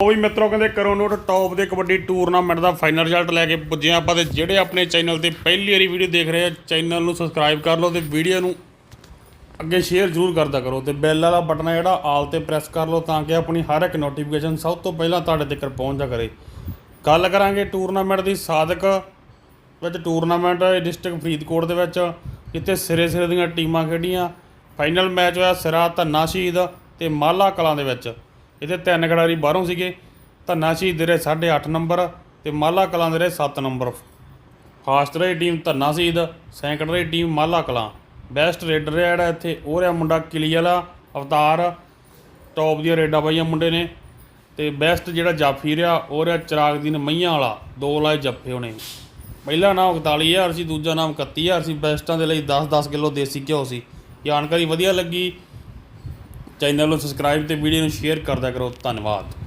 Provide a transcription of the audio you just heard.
ਉਹ ਵੀ ਮਿੱਤਰੋ ਕਹਿੰਦੇ ਕਰੋ ਨੋਟ ਟੌਪ ਦੇ ਕਬੱਡੀ ਟੂਰਨਾਮੈਂਟ ਦਾ ਫਾਈਨਲ ਰਿਜ਼ਲਟ ਲੈ ਕੇ ਪੁੱਜੇ ਆਪਾਂ ਤੇ ਜਿਹੜੇ ਆਪਣੇ ਚੈਨਲ ਤੇ ਪਹਿਲੀ ਵਾਰੀ ਵੀਡੀਓ ਦੇਖ ਰਹੇ ਆ ਚੈਨਲ ਨੂੰ ਸਬਸਕ੍ਰਾਈਬ ਕਰ ਲਓ ਤੇ ਵੀਡੀਓ ਨੂੰ ਅੱਗੇ ਸ਼ੇਅਰ ਜ਼ਰੂਰ ਕਰਦਾ ਕਰੋ ਤੇ ਬੈਲ ਵਾਲਾ ਬਟਨ ਹੈ ਜਿਹੜਾ, ਆਲ ਤੇ ਪ੍ਰੈਸ ਕਰ ਲਓ ਤਾਂ ਕਿ ਆਪਣੀ ਹਰ ਇੱਕ ਨੋਟੀਫਿਕੇਸ਼ਨ ਸਭ ਤੋਂ ਪਹਿਲਾਂ ਤੁਹਾਡੇ ਤੱਕ ਪਹੁੰਚਦਾ ਕਰੇ। ਗੱਲ ਕਰਾਂਗੇ ਟੂਰਨਾਮੈਂਟ ਦੀ ਸਾਦਕ ਵਿੱਚ ਟੂਰਨਾਮੈਂਟ ਡਿਸਟ੍ਰਿਕਟ ਫਰੀਦਕੋਟ ਦੇ ਵਿੱਚ, ਜਿੱਥੇ ਸਿਰੇ ਸਿਰੇ ਦੀਆਂ ਟੀਮਾਂ ਖੇਡੀਆਂ। ਫਾਈਨਲ ਮੈਚ ਹੋਇਆ ਸਿਰਾ ਧੰਨਾ ਸ਼ਹੀਦ ਤੇ ਮਾਲਾ ਕਲਾਂ ਦੇ ਵਿੱਚ। ਇਹਦੇ ਤਿੰਨ ਖਿਡਾਰੀ ਬਾਹਰੋਂ ਸੀਗੇ। ਧੰਨਾ ਸ਼ਹੀਦ ਦੇ ਰਹੇ 8.5 ਨੰਬਰ ਤੇ ਮਾਲਾ ਕਲਾਂ ਦੇ ਰਹੇ 7 ਨੰਬਰ। ਫਾਸਟ ਰਹੀ ਟੀਮ ਧੰਨਾ ਸ਼ਹੀਦ, ਸੈਂਕੜ ਰਹੀ ਟੀਮ ਮਾਲਾ ਕਲਾਂ। ਬੈਸਟ ਰੇਡਰ ਰਿਹਾ ਜਿਹੜਾ ਇੱਥੇ, ਉਹ ਰਿਹਾ ਮੁੰਡਾ ਕਿਲੀ ਵਾਲਾ ਅਵਤਾਰ। ਟੌਪ ਦੀਆਂ ਰੇਡਾਂ ਪਾਈਆਂ ਮੁੰਡੇ ਨੇ। ਤੇ ਬੈਸਟ ਜਿਹੜਾ ਜਾਫੀ ਰਿਹਾ ਉਹ ਰਿਹਾ ਚਿਰਾਗਦੀਨ ਮਈਆਂ ਵਾਲਾ, ਦੋ ਲਾਏ ਜੱਫੇ ਉਹਨੇ। ਪਹਿਲਾ ਨਾਮ 41000 ਸੀ, ਦੂਜਾ ਨਾਮ 31000 ਸੀ ਬੈਸਟਾਂ ਦੇ ਲਈ 10-10 ਕਿਲੋ ਦੇਸੀ ਘਿਓ ਸੀ। ਜਾਣਕਾਰੀ ਵਧੀਆ ਲੱਗੀ ਚੈਨਲ ਨੂੰ ਸਬਸਕ੍ਰਾਈਬ ਤੇ ਵੀਡੀਓ ਨੂੰ ਸ਼ੇਅਰ ਕਰਦਾ ਕਰੋ। ਧੰਨਵਾਦ।